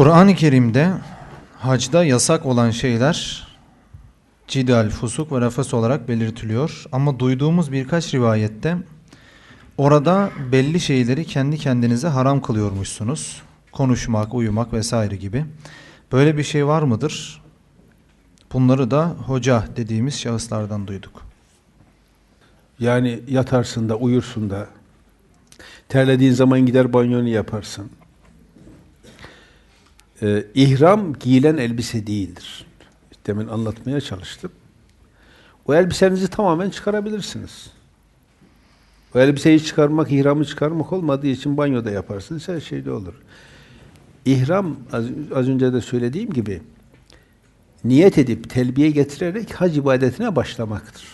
Kur'an-ı Kerim'de hacda yasak olan şeyler cidal, fusuk ve nefes olarak belirtiliyor. Ama duyduğumuz birkaç rivayette orada belli şeyleri kendi kendinize haram kılıyormuşsunuz. Konuşmak, uyumak vesaire gibi. Böyle bir şey var mıdır? Bunları da hoca dediğimiz şahıslardan duyduk. Yani yatarsın da uyursun da terlediğin zaman gider banyonu yaparsın. Ee, ihram giyilen elbise değildir. Demin anlatmaya çalıştım. O elbisenizi tamamen çıkarabilirsiniz. O elbiseyi çıkarmak, ihramı çıkarmak olmadığı için banyoda yaparsınız. Her şeyde olur. İhram az, az önce de söylediğim gibi niyet edip telbiye getirerek hac ibadetine başlamaktır.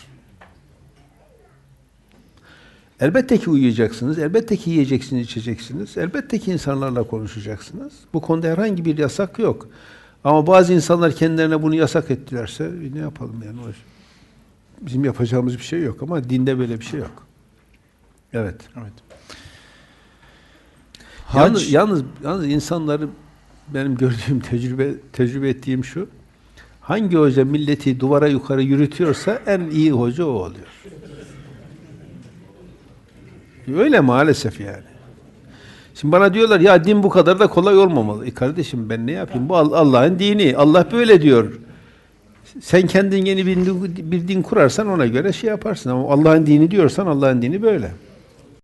Elbette ki uyuyacaksınız, elbette ki yiyeceksiniz, içeceksiniz, elbette ki insanlarla konuşacaksınız. Bu konuda herhangi bir yasak yok. Ama bazı insanlar kendilerine bunu yasak ettilerse e, ne yapalım yani? Bizim yapacağımız bir şey yok ama dinde böyle bir şey yok. Evet. Evet. Yalnız, yalnız, yalnız insanları benim gördüğüm, tecrübe tecrübe ettiğim şu. Hangi hoca milleti duvara yukarı yürütüyorsa en iyi hoca o oluyor. Öyle maalesef yani. Şimdi bana diyorlar ya din bu kadar da kolay olmamalı. E kardeşim ben ne yapayım? Bu All- Allah'ın dini. Allah böyle diyor. Sen kendin yeni bir din kurarsan ona göre şey yaparsın. Ama Allah'ın dini diyorsan Allah'ın dini böyle.